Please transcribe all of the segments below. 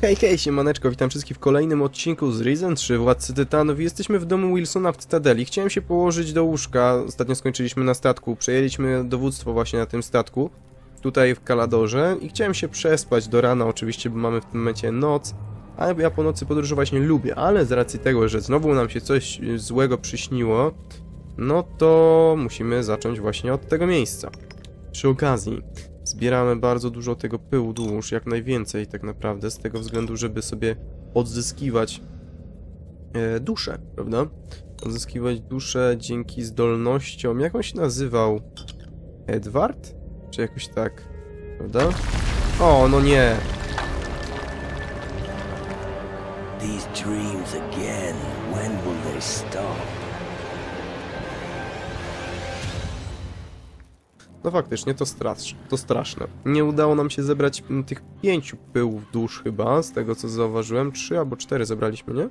Hej, hej, siemaneczko, witam wszystkich w kolejnym odcinku z Risen 3 Władcy Tytanów. Jesteśmy w domu Wilsona w Cytadeli. Chciałem się położyć do łóżka, ostatnio skończyliśmy na statku, przejęliśmy dowództwo właśnie na tym statku, tutaj w Kaladorze i chciałem się przespać do rana oczywiście, bo mamy w tym momencie noc, a ja po nocy podróżować nie lubię, ale z racji tego, że znowu nam się coś złego przyśniło, no to musimy zacząć właśnie od tego miejsca. Przy okazji, zbieramy bardzo dużo tego pyłu dusz, jak najwięcej tak naprawdę, z tego względu, żeby sobie odzyskiwać e, duszę, prawda? Odzyskiwać duszę dzięki zdolnościom, jak on się nazywał? Edward? Czy jakoś tak, prawda? O, no nie! These dreams again. When will they stop? No faktycznie, to, to straszne. Nie udało nam się zebrać tych pięciu pyłów dusz chyba, z tego co zauważyłem. Trzy albo cztery zebraliśmy, nie?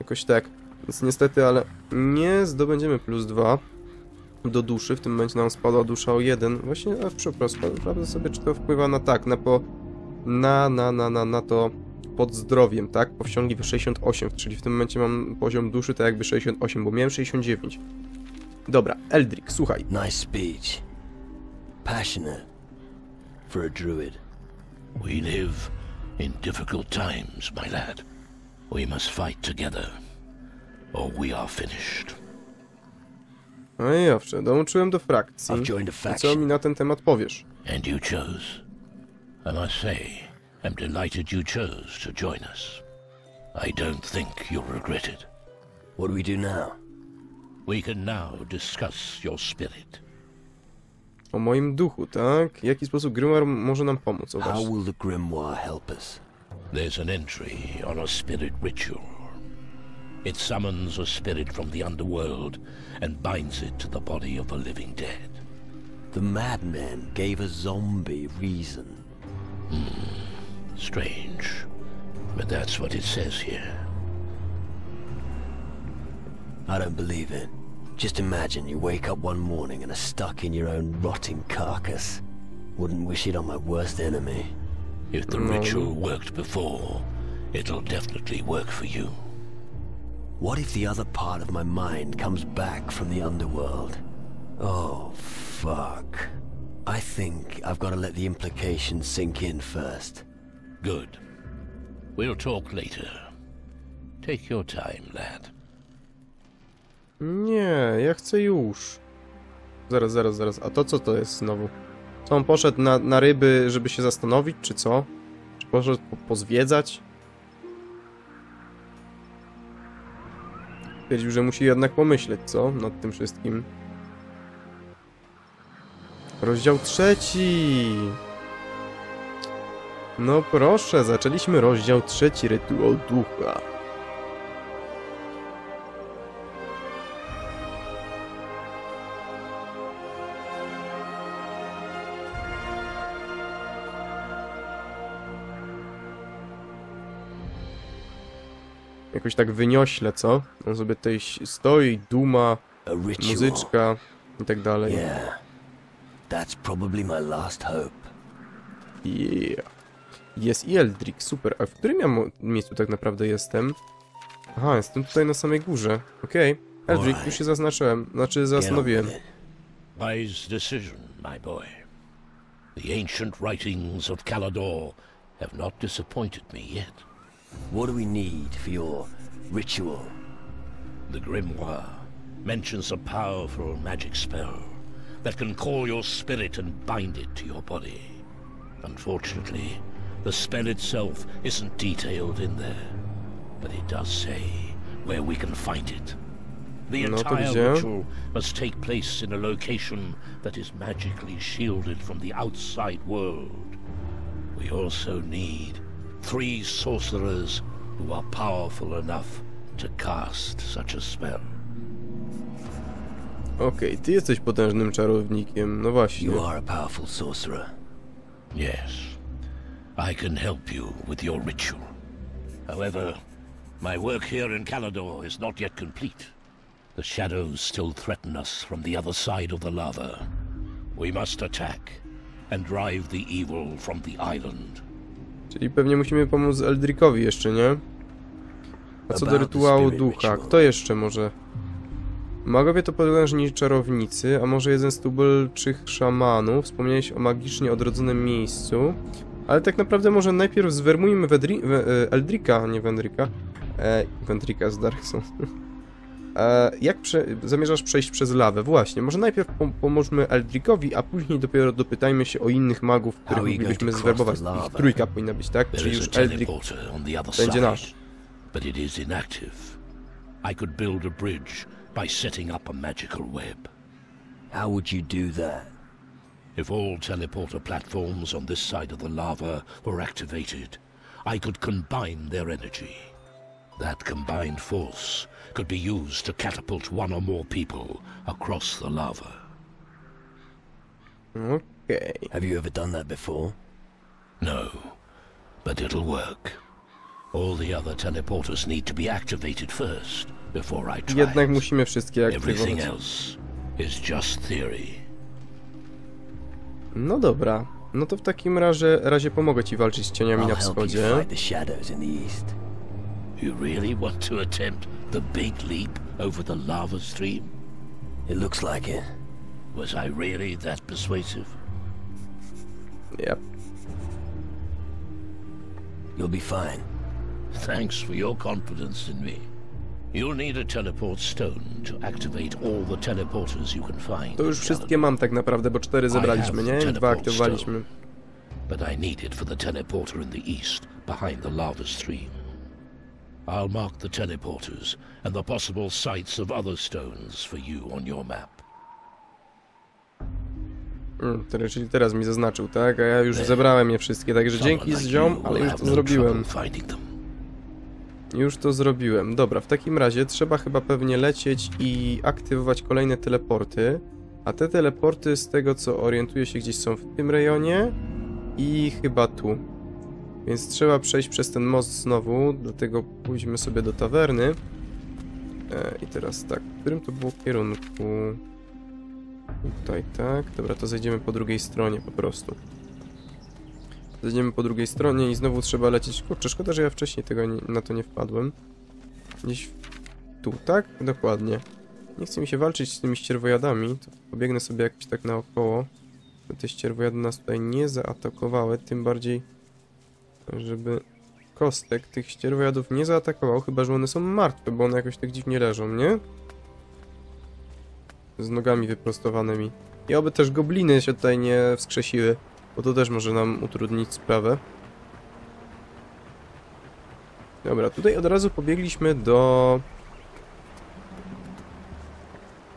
Jakoś tak. Więc niestety, ale nie zdobędziemy plus dwa do duszy. W tym momencie nam spadła dusza o jeden. Właśnie, a przepraszam, sprawdzę sobie, czy to wpływa na tak, na po... Na, na, na, na, na to pod zdrowiem, tak? Powściągliwy 68, czyli w tym momencie mam poziom duszy tak jakby 68, bo miałem 69. Dobra, Eldrick, słuchaj. Nice speech. Passionate. For a druid. We live in difficult times, my lad. We must fight together, or we are finished. No i owcze, dołączyłem do frakcji. I've joined a I co mi faction. na ten temat powiesz? And you chose. I must say, I'm delighted you chose to join us. I don't think you'll regret it. What do we do now? We can now discuss your spirit. O moim duchu, tak? W jaki sposób Grimoire może nam pomóc? O How właśnie. will the Grimoire help us? There's an entry on a spirit ritual. It summons a spirit from the underworld and binds it to the body of a living dead. The madman gave a zombie reason. Hmm. Strange, but that's what it says here. I don't believe it. Just imagine you wake up one morning and are stuck in your own rotting carcass. Wouldn't wish it on my worst enemy. If the No. ritual worked before, it'll definitely work for you. What if the other part of my mind comes back from the underworld? Oh, fuck. I think I've got to let the implications sink in first. Good. We'll talk later. Take your time, lad. Nie, ja chcę już. Zaraz, zaraz, zaraz. A to co to jest znowu? Co on poszedł na, na ryby, żeby się zastanowić, czy co? Czy poszedł po, pozwiedzać? Stwierdził, że musi jednak pomyśleć, co? Nad tym wszystkim. Rozdział trzeci. No proszę, zaczęliśmy rozdział trzeci, rytuał ducha. Jakoś tak wyniośle, co? On sobie tutaj stoi, duma, muzyczka i tak dalej. Yeah. That's probably my last hope. Yeah. Jest i Eldrick, super. A w którym ja miejscu tak naprawdę jestem? Aha, jestem tutaj na samej górze. Okej. Eldrick, Alright. już się zaznaczyłem. Znaczy zastanowiłem. Wise decision, my boy. The ancient writings of Calador have not disappointed me yet. What do we need for your ritual? The Grimoire mentions a powerful magic spell that can call your spirit and bind it to your body. Unfortunately, the spell itself isn't detailed in there, but it does say where we can find it. The No entire gdzie? ritual must take place in a location that is magically shielded from the outside world. We also need three sorcerers who are powerful enough to cast such a spell. Okej, ty jesteś potężnym czarownikiem. No właśnie. You are a powerful sorcerer. Yes, I can help you with your ritual. However, my work here in Calador is not yet complete. The shadows still threaten us from the other side of the lava. We must attack and drive the evil from the island. Czyli pewnie musimy pomóc Eldrikowi jeszcze, nie? A co do rytuału ducha, kto jeszcze może? Magowie to potężni czarownicy, a może jeden z tubylczych szamanów. Wspomniałeś o magicznie odrodzonym miejscu. Ale tak naprawdę może najpierw zwermujmy Wedri we, e, Eldrika, nie Wendrika. E, Wendrika z Dark Souls. Jak prze zamierzasz przejść przez lawę? Właśnie, może najpierw pom pomóżmy Eldrikowi, a później dopiero dopytajmy się o innych magów, których moglibyśmy zwerbować. Ich trójka powinna być, tak? Czyli już other będzie nasz. but it is inactive. I could build a bridge by setting up a magical web. How would you do that? If all teleporter platforms on this side of the lava were activated, I could combine their energy. That combined force could be used to catapult one or more people across the lava. Okej. Have you ever done that before? No, but it'll work. All the other teleporters need to be activated first before I try. Jednak it. musimy wszystkie Everything aktywować. else is just theory. No dobra. No to w takim razie, razie pomogę ci walczyć z cieniami I'll na wschodzie. You really want to attempt the big leap over the lava stream? It looks like it. Was I really that persuasive? Yep. You'll be fine. Thanks for your confidence in me. You'll need a teleport stone to activate all the teleporters you can find. To już wszystkie mam tak naprawdę, bo cztery zebraliśmy, nie? I dwa aktywowaliśmy. but I need it for the teleporter in the east, behind the lava stream. I'll mark the teleporters and the possible sites of other stones for you on your map. Mm, teraz- czyli teraz mi zaznaczył, tak? A ja już zebrałem je wszystkie, także dzięki ziom, ale już to no zrobiłem. Już to zrobiłem. Dobra, w takim razie trzeba chyba pewnie lecieć i aktywować kolejne teleporty. A te teleporty, z tego co orientuję się, gdzieś są w tym rejonie i chyba tu. Więc trzeba przejść przez ten most znowu, dlatego pójdźmy sobie do tawerny. E, I teraz tak, w którym to było kierunku? Tutaj, tak? Dobra, to zejdziemy po drugiej stronie po prostu. Zejdziemy po drugiej stronie i znowu trzeba lecieć. Kurczę, szkoda, że ja wcześniej tego nie, na to nie wpadłem. Gdzieś tu, tak? Dokładnie. Nie chce mi się walczyć z tymi ścierwojadami, to pobiegnę sobie jakoś tak naokoło. Te ścierwojady nas tutaj nie zaatakowały, tym bardziej, żeby kostek tych ścierwojadów nie zaatakował, chyba że one są martwe, bo one jakoś tak dziwnie leżą, nie? Z nogami wyprostowanymi. I oby też gobliny się tutaj nie wskrzesiły. Bo to też może nam utrudnić sprawę. Dobra, tutaj od razu pobiegliśmy do...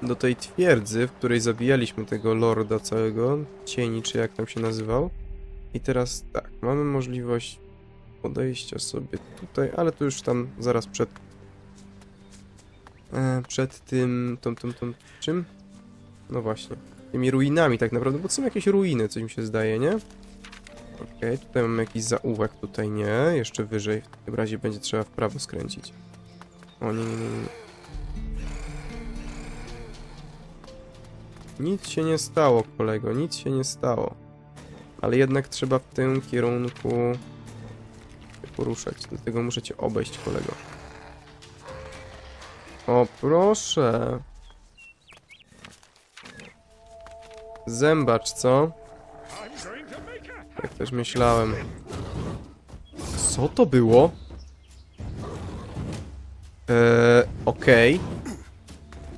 Do tej twierdzy, w której zabijaliśmy tego lorda całego, cieni, czy jak tam się nazywał. I teraz tak, mamy możliwość podejścia sobie tutaj, ale to już tam zaraz przed... E, przed tym... Tą, tą, tą... czym? No właśnie tymi ruinami tak naprawdę, bo to są jakieś ruiny, coś mi się zdaje, nie? Okej, tutaj mamy jakiś zaułek, tutaj nie, jeszcze wyżej, w takim razie będzie trzeba w prawo skręcić. O nie, nie, nie. Nic się nie stało, kolego, nic się nie stało. Ale jednak trzeba w tym kierunku poruszać, dlatego muszę cię obejść, kolego. O, proszę. Zębacz, co? Tak też myślałem. Co to było? Eee, okej.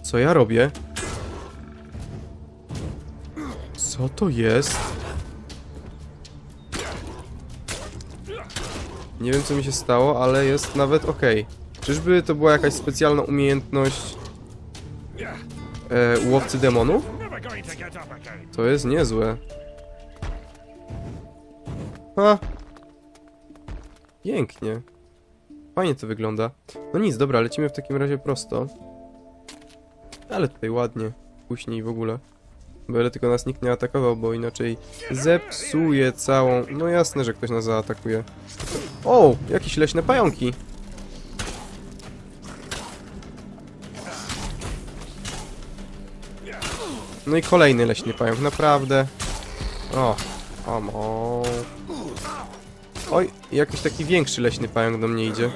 Co ja robię? Co to jest? Nie wiem co mi się stało, ale jest nawet okej. Czyżby to była jakaś specjalna umiejętność e, łowcy demonów? To jest niezłe. Ha! Pięknie. Fajnie to wygląda. No nic, dobra, lecimy w takim razie prosto. Ale tutaj ładnie. Później w ogóle. Byle tylko nas nikt nie atakował, bo inaczej zepsuje całą... No jasne, że ktoś nas zaatakuje. O! Jakieś leśne pająki. No i kolejny leśny pająk, naprawdę. O, come on. Oj, jakiś taki większy leśny pająk do mnie idzie.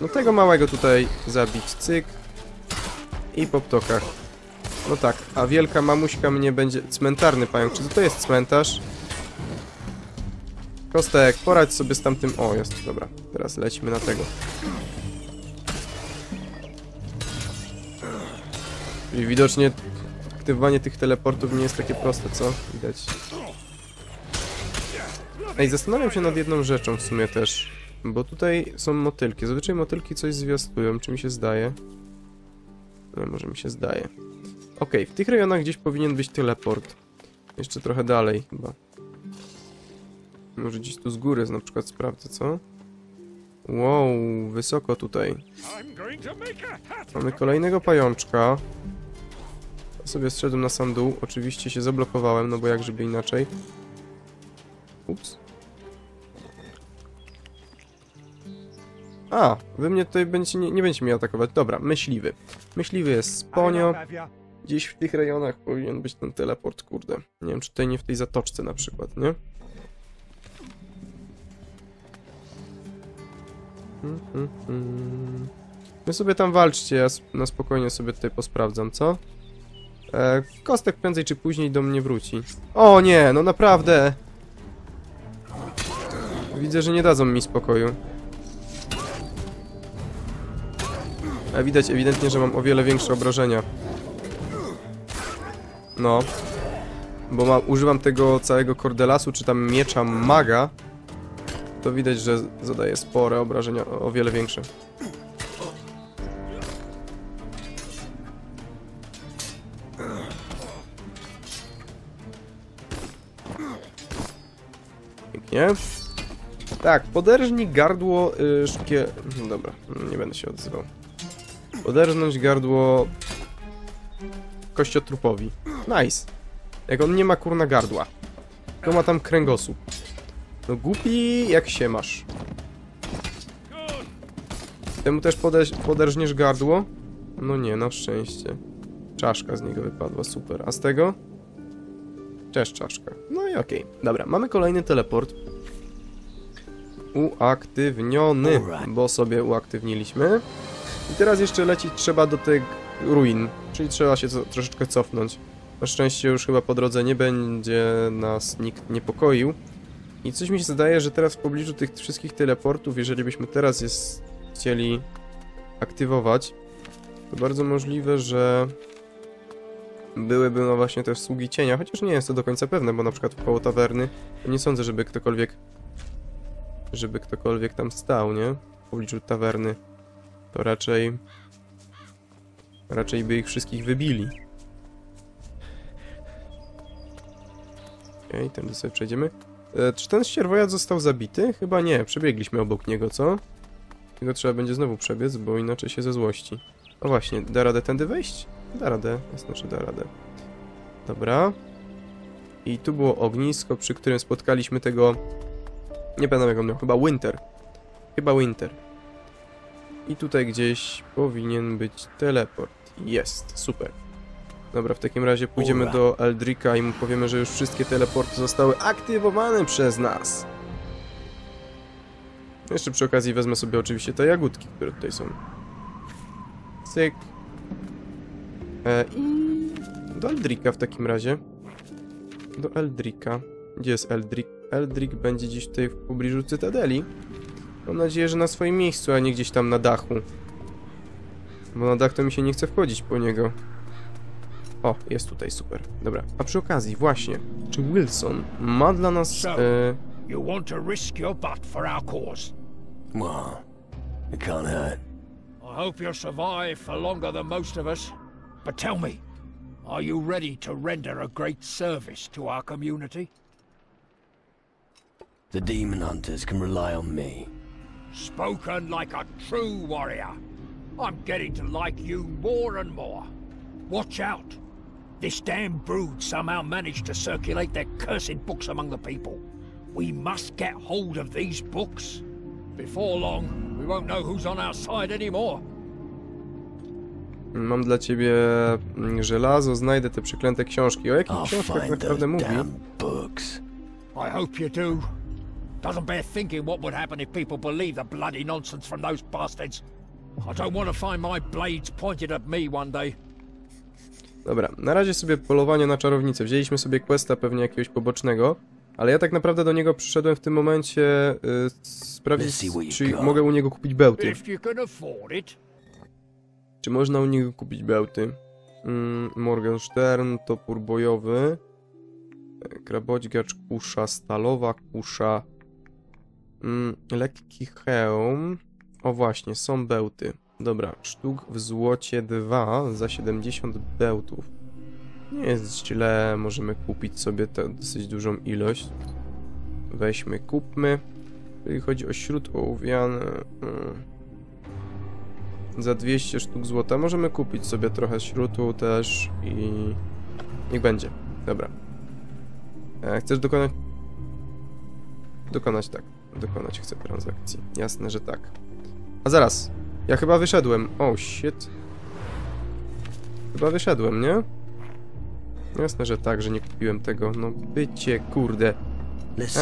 No tego małego tutaj zabić, cyk. I po ptokach. No tak, a wielka mamuśka mnie będzie... Cmentarny pająk, czy to jest cmentarz? Kostek, poradź sobie z tamtym... O, jest, dobra. Teraz lecimy na tego. I widocznie aktywowanie tych teleportów nie jest takie proste, co? Widać. Ej, zastanawiam się nad jedną rzeczą w sumie też. Bo tutaj są motylki. Zazwyczaj motylki coś zwiastują, czy mi się zdaje? No, może mi się zdaje. Okej, w tych rejonach gdzieś powinien być teleport. Jeszcze trochę dalej chyba. Może gdzieś tu z góry na przykład sprawdzę, co? Wow, wysoko tutaj. Mamy kolejnego pajączka. Ja sobie zszedłem na sam dół. Oczywiście się zablokowałem, no bo jak żeby inaczej. Ups. A, wy mnie tutaj będziecie, nie, nie będziecie mnie atakować. Dobra, myśliwy. Myśliwy jest Sponio. Gdzieś w tych rejonach powinien być ten teleport, kurde. Nie wiem, czy tutaj nie w tej zatoczce na przykład, nie? Mm, mm, mm. Wy sobie tam walczcie, ja na spokojnie sobie tutaj posprawdzam, co? E, Kostek prędzej czy później do mnie wróci. O nie, no naprawdę! Widzę, że nie dadzą mi spokoju. A widać ewidentnie, że mam o wiele większe obrażenia. No. Bo ma, używam tego całego kordelasu, czy tam miecza maga. To widać, że zadaje spore obrażenia, o, wiele większe. Pięknie. Tak, poderżnij gardło y, szybkie... No dobra, nie będę się odzywał. Poderżnąć gardło kościotrupowi. Nice. Jak on nie ma kurna gardła. To ma tam kręgosłup. No głupi jak się masz. Temu też poderżniesz gardło? No nie, na szczęście. Czaszka z niego wypadła, super. A z tego? Też czaszka. No i okej. Dobra, mamy kolejny teleport. Uaktywniony, bo sobie uaktywniliśmy. I teraz jeszcze lecieć trzeba do tych ruin, czyli trzeba się co, troszeczkę cofnąć. Na szczęście już chyba po drodze nie będzie nas nikt niepokoił. I coś mi się zdaje, że teraz w pobliżu tych wszystkich teleportów, jeżeli byśmy teraz je chcieli aktywować, to bardzo możliwe, że byłyby no właśnie te sługi cienia, chociaż nie jest to do końca pewne, bo na przykład koło tawerny nie sądzę, żeby ktokolwiek żeby ktokolwiek tam stał, nie? W pobliżu tawerny. To raczej raczej by ich wszystkich wybili. Okej, tędy sobie przejdziemy. E, czy ten ścierwojad został zabity? Chyba nie, przebiegliśmy obok niego, co? Tego trzeba będzie znowu przebiec, bo inaczej się ze złości. O właśnie, da radę tędy wejść? Da radę, jasne, że da radę. Dobra. I tu było ognisko, przy którym spotkaliśmy tego... Nie pamiętam jak on miał, chyba Winter. Chyba Winter. I tutaj gdzieś powinien być teleport. Jest, super. Dobra, w takim razie pójdziemy Ura. do Eldrika i mu powiemy, że już wszystkie teleporty zostały aktywowane przez nas. Jeszcze przy okazji wezmę sobie oczywiście te jagódki, które tutaj są. Cyk. E, I do Eldrika w takim razie. Do Eldrika. Gdzie jest Eldrik? Eldrik będzie gdzieś tutaj w pobliżu Cytadeli. Mam nadzieję, że na swoim miejscu, a nie gdzieś tam na dachu. Bo na dach to mi się nie chce wchodzić po niego. O, jest tutaj, super. Dobra, a przy okazji, właśnie, czy Wilson ma dla nas... So- E, You want to risk your butt for our cause. Well, it can't hurt. I hope you'll survive for longer than most of us. But tell me, are you ready to render a great service to our community? The demon hunters can rely on me. Spoken like a true warrior. I'm getting to like you more and more. Watch out. This damn brood somehow managed to circulate their cursed books among the people. We must get hold of these books. Before long, we won't know who's on our side anymore. mam dla ciebie mm, żelazo, znajdę te przeklęte książki. O jakich I'll książkach naprawdę mówi? damn books. I hope you do. Doesn't bear thinking what would happen if people believe the bloody nonsense from those bastards. I don't want to find my blades pointed at me one day. Dobra, na razie sobie polowanie na czarownicę. Wzięliśmy sobie questa pewnie jakiegoś pobocznego, ale ja tak naprawdę do niego przyszedłem w tym momencie y, sprawdzić, czy mogę u niego kupić bełty. Czy można u niego kupić bełty? Mm, Morgenstern, topór bojowy, e, krabodźgacz, kusza, stalowa kusza, mm, lekki hełm. O właśnie, są bełty. Dobra, sztuk w złocie 2 za 70 bełtów. Nie jest źle, możemy kupić sobie tę dosyć dużą ilość. Weźmy, kupmy. Jeżeli chodzi o śród ołowiany... Mm, za 200 sztuk złota możemy kupić sobie trochę śrutu też i niech będzie. Dobra. E, chcesz dokonać... Dokonać tak. Dokonać chcę transakcji. Jasne, że tak. A zaraz. Ja chyba wyszedłem. Oh shit. Chyba wyszedłem, nie? Jasne, że tak, że nie kupiłem tego. No bycie, kurde.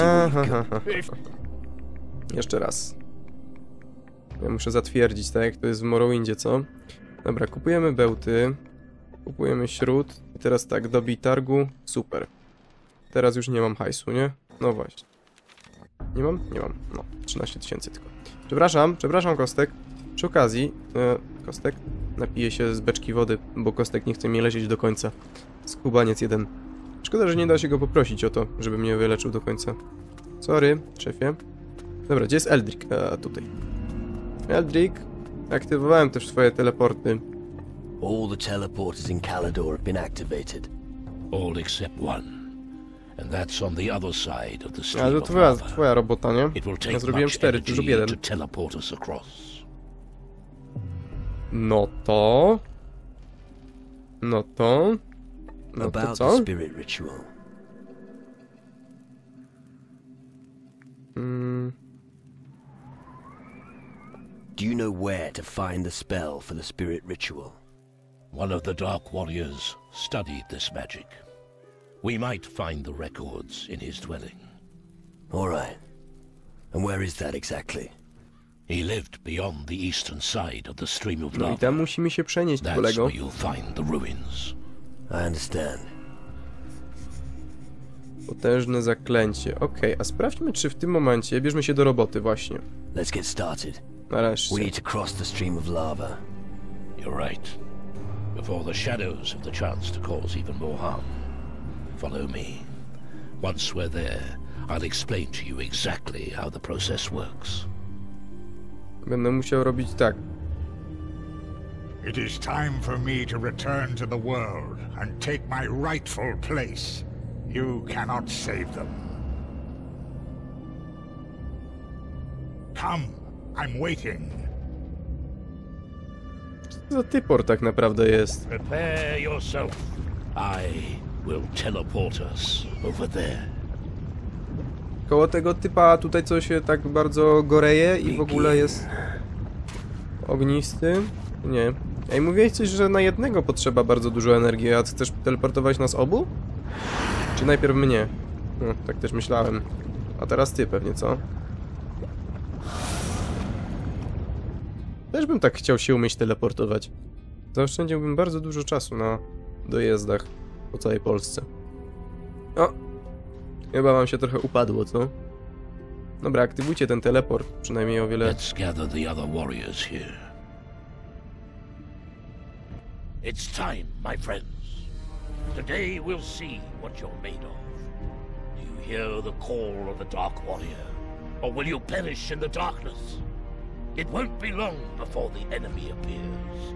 Aha, Jeszcze raz. Ja muszę zatwierdzić, tak jak to jest w Morrowindzie, co? Dobra, kupujemy bełty. Kupujemy śród. I teraz tak, dobij targu. Super. Teraz już nie mam hajsu, nie? No właśnie. Nie mam? Nie mam. No, 13 tysięcy tylko. Przepraszam, przepraszam Kostek. Przy okazji, e, Kostek, napiję się z beczki wody, bo Kostek nie chce mnie leżeć do końca. Skubaniec jeden. Szkoda, że nie da się go poprosić o to, żeby mnie wyleczył do końca. Sorry, szefie. Dobra, gdzie jest Eldrick? A, tutaj. Eldrick, aktywowałem też swoje teleporty. All the teleporters in Calador have been activated. All except one. And that's on the other side of the stream Ale to of twoja, lava. twoja robota, nie? It will take Ja zrobiłem much cztery, ty zrób jeden. to teleport us across. No to... No to... No to About the co? spirit ritual. Mm, Do you know where to find the spell for the spirit ritual? One of the Dark Warriors studied this magic. We might find the records in his dwelling. All right. And where is that exactly? He lived beyond the eastern side of the stream of no i lava. tam musimy się przenieść, That's kolego. where you'll find the ruins. I understand. Potężne zaklęcie. Okej, a sprawdźmy, czy w tym momencie... Bierzmy się do roboty, właśnie. Let's get started. Nareszcie. We need to cross the stream of lava. You're right. Before the shadows have the chance to cause even more harm. Follow me. Once we're there, I'll explain to you exactly how the process works. Będę musiał robić tak. It is time for me to return to the world and take my rightful place. You cannot save them. Come, I'm waiting. Co za typor tak naprawdę jest? Prepare yourself. I will teleport us over there. Koło tego typa tutaj co się tak bardzo goreje i w ogóle jest ognisty? Nie. Ej, mówiłeś coś, że na jednego potrzeba bardzo dużo energii, a ty chcesz teleportować nas obu? Czy najpierw mnie? No, tak też myślałem. A teraz ty pewnie, co? Też bym tak chciał się umieć teleportować. Zaoszczędziłbym bardzo dużo czasu na dojezdach po całej Polsce. O! Chyba wam się trochę upadło, co? Dobra, aktywujcie ten teleport, przynajmniej o wiele... Let's gather the other warriors here. It's time, my friends. Today we'll see what you're made of. Do you hear the call of the Dark Warrior? Or will you perish in the darkness? It won't be long before the enemy appears.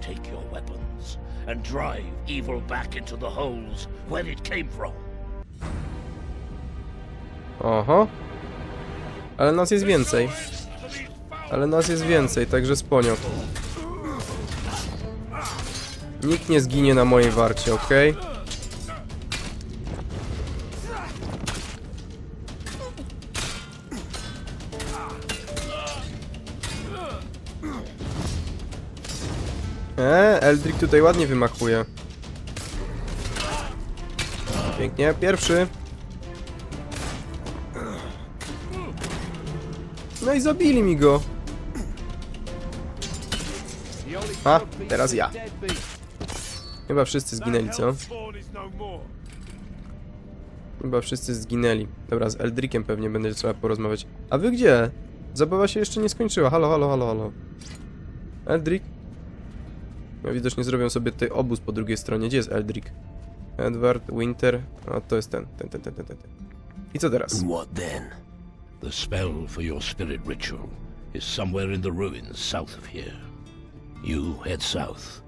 Take your weapons and drive evil back into the holes where it came from. Oho. Ale nas jest więcej. Ale nas jest więcej, także sponiok. Nikt nie zginie na mojej warcie, okej? Eee, Eldrick tutaj ładnie wymachuje. Pięknie, pierwszy. No i zabili mi go. A, teraz ja. Chyba wszyscy zginęli, co? Chyba wszyscy zginęli. Dobra, z Eldrickiem pewnie będzie trzeba porozmawiać. A wy gdzie? Zabawa się jeszcze nie skończyła. Halo, halo, halo, halo. Eldrick? No widocznie zrobią sobie tutaj obóz po drugiej stronie. Gdzie jest Eldrick? Edward, Winter. A to jest ten, ten, ten, ten, ten, ten. I co teraz? What then? The spell for your spirit ritual is somewhere in the ruins south of here. You head south.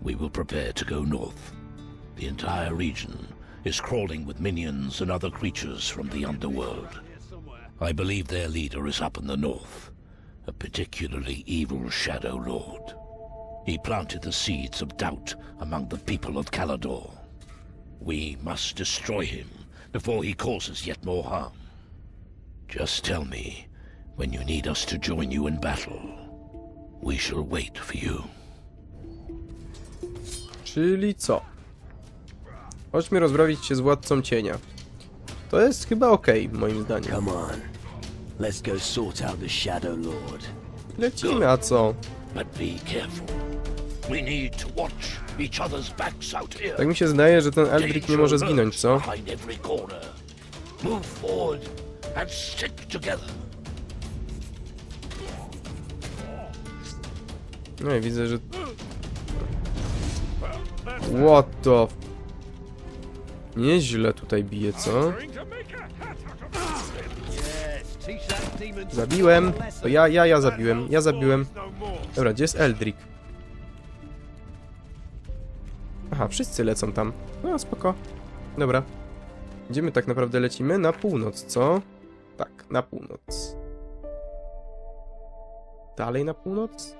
We will prepare to go north. The entire region is crawling with minions and other creatures from the underworld. I believe their leader is up in the north, a particularly evil Shadow Lord. He planted the seeds of doubt among the people of Calador. We must destroy him before he causes yet more harm. Just tell me when you need us to join you in battle. We shall wait for you. Czyli co? Chodźmy rozprawić się z Władcą Cienia. To jest chyba okej, moim zdaniem. Come on. Let's go sort out the Shadow Lord. Lecimy, a co? But be careful. We need to watch each other's backs out here. Tak mi się zdaje, że ten Eldrick nie może zginąć, co? Move forward and stick together. No i widzę, że... What the... Nieźle tutaj bije, co? Zabiłem. To ja, ja, ja zabiłem. Ja zabiłem. Dobra, gdzie jest Eldrick? Aha, wszyscy lecą tam. No, spoko. Dobra. Gdzie my tak naprawdę lecimy? Na północ, co? Tak, na północ. Dalej na północ?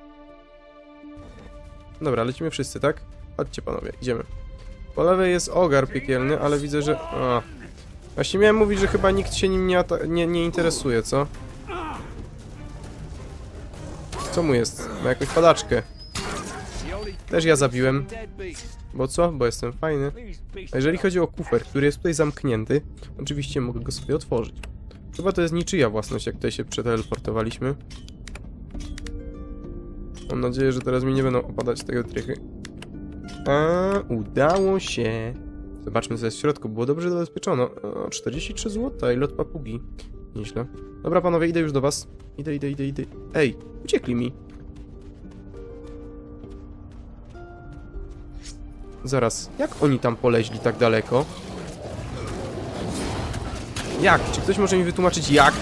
Dobra, lecimy wszyscy, tak? Chodźcie panowie, idziemy. Po lewej jest ogar piekielny, ale widzę, że... A. Właśnie miałem mówić, że chyba nikt się nim nie, nie, nie interesuje, co? Co mu jest? Ma jakąś padaczkę. Też ja zabiłem. Bo co? Bo jestem fajny. A jeżeli chodzi o kufer, który jest tutaj zamknięty, oczywiście mogę go sobie otworzyć. Chyba to jest niczyja własność, jak tutaj się przeteleportowaliśmy. Mam nadzieję, że teraz mi nie będą opadać tego trychy. A, udało się. Zobaczmy, co jest w środku. Było dobrze zabezpieczono. O, 43 zł i lot papugi. Nieźle. Dobra, panowie, idę już do was. Idę, idę, idę, idę. Ej, uciekli mi. Zaraz, jak oni tam poleźli tak daleko? Jak? Czy ktoś może mi wytłumaczyć jak?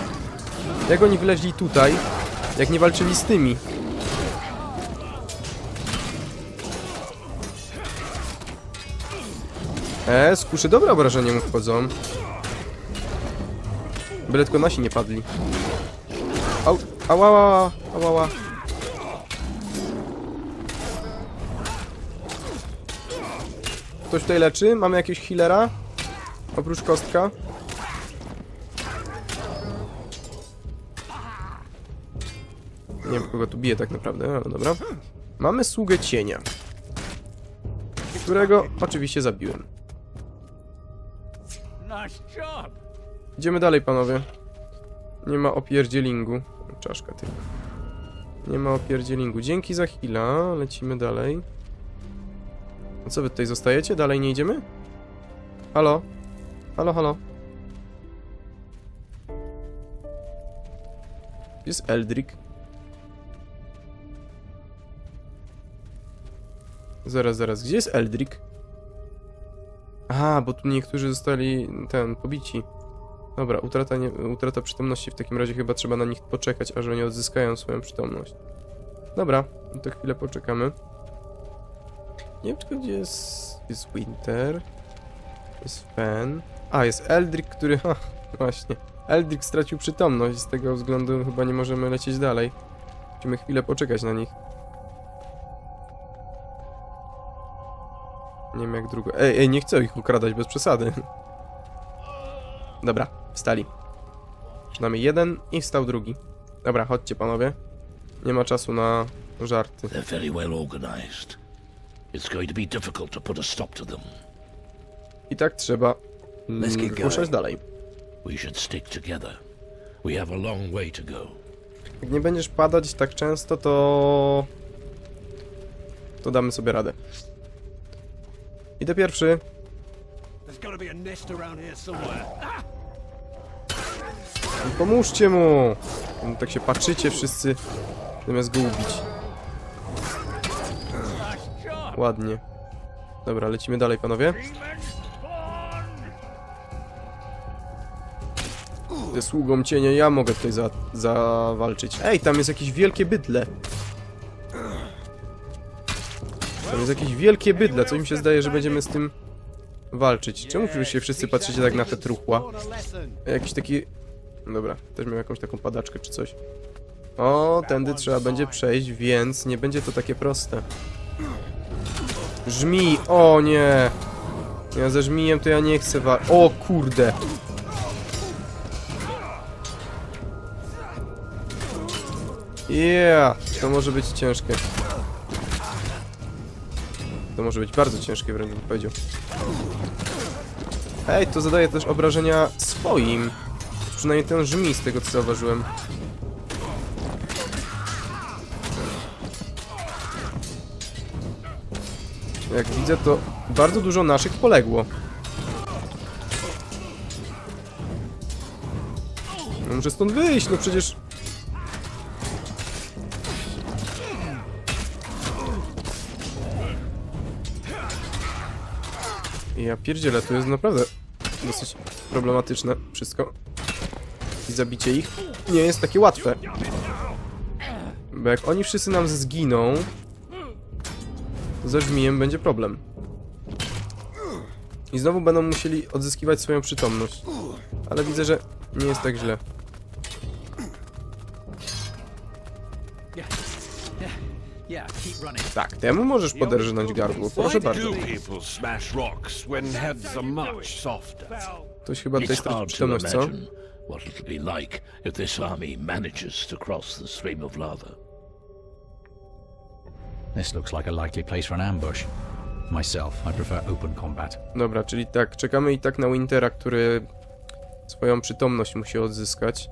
Jak oni wyleźli tutaj, jak nie walczyli z tymi? E, skuszy dobre obrażenia mu wchodzą. Byle tylko nasi nie padli. Au, ała, ała. Ktoś tutaj leczy? Mamy jakiegoś healera? Oprócz kostka? Nie wiem, kogo tu bije tak naprawdę, ale dobra. Mamy sługę cienia. Którego oczywiście zabiłem. Idziemy dalej, panowie. Nie ma opierdzielingu. Czaszka tylko. Nie ma opierdzielingu. Dzięki za chwilę. Lecimy dalej. A co wy tutaj zostajecie? Dalej nie idziemy? Halo? Halo, halo? Jest Eldrick? Zaraz, zaraz. Gdzie jest Eldrick? Aha, bo tu niektórzy zostali ten, pobici. Dobra, utrata, nie, utrata przytomności w takim razie chyba trzeba na nich poczekać, aż oni odzyskają swoją przytomność. Dobra, to chwilę poczekamy. Nie wiem gdzie jest, jest Winter. Jest Fen. A, jest Eldrick, który... Ha, właśnie. Eldrick stracił przytomność, z tego względu chyba nie możemy lecieć dalej. Musimy chwilę poczekać na nich. Wiem jak długo. Ej, ej, nie chcę ich ukradać bez przesady. Dobra, wstali. Przynajmniej jeden i wstał drugi. Dobra, chodźcie panowie. Nie ma czasu na żarty. They're very well organized. It's going to be difficult to put a stop to them. I tak trzeba mm, ruszać dalej. We should stick together. We have a long way to go. Jak nie będziesz padać tak często, to... To damy sobie radę. Here somewhere. Pomóżcie mu! Tak się patrzycie wszyscy, zamiast go ubić. Ładnie. Dobra, lecimy dalej, panowie. Ze sługą cienia ja mogę tutaj za, zawalczyć. Ej, tam jest jakieś wielkie bydle. Jest jakieś wielkie bydle, co mi się zdaje, że będziemy z tym walczyć. Czemu się wszyscy patrzycie tak na te truchła? Jakiś taki... Dobra, też miał jakąś taką padaczkę czy coś. O, tędy trzeba będzie przejść, więc nie będzie to takie proste. Żmi! O nie! Ja ze żmijem to ja nie chcę wa... O kurde! Yeah! To może być ciężkie. Może być bardzo ciężkie, wręcz bym powiedział. Ej, to zadaje też obrażenia swoim. Przynajmniej ten żmi, z tego co zauważyłem. Jak widzę, to bardzo dużo naszych poległo. No muszę stąd wyjść, no przecież... Ja pierdzielę, to jest naprawdę dosyć problematyczne wszystko. I zabicie ich nie jest takie łatwe. Bo jak oni wszyscy nam zginą, to ze żmijem będzie problem. I znowu będą musieli odzyskiwać swoją przytomność. Ale widzę, że nie jest tak źle. Yeah, keep running. Tak, temu możesz poderżnąć gardło, proszę bardzo. people smash rocks when heads are much softer? Ktoś chyba tutaj It's stracił hard to przytomność, co? imagine what it'll be like if this army manages to cross the stream of lava. This looks like a likely place for an ambush. Myself, I prefer open combat. Dobra, czyli tak, czekamy i tak na Wintera, który swoją przytomność musi odzyskać.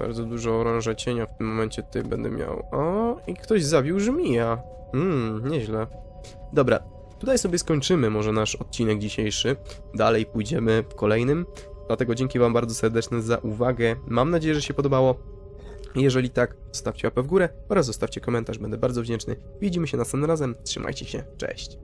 Bardzo dużo oręża cienia w tym momencie tutaj będę miał. O, i ktoś zabił żmija. Mmm, nieźle. Dobra, tutaj sobie skończymy może nasz odcinek dzisiejszy. Dalej pójdziemy w kolejnym. Dlatego dzięki wam bardzo serdeczne za uwagę. Mam nadzieję, że się podobało. Jeżeli tak, zostawcie łapę w górę oraz zostawcie komentarz, będę bardzo wdzięczny. Widzimy się następnym razem. Trzymajcie się, cześć.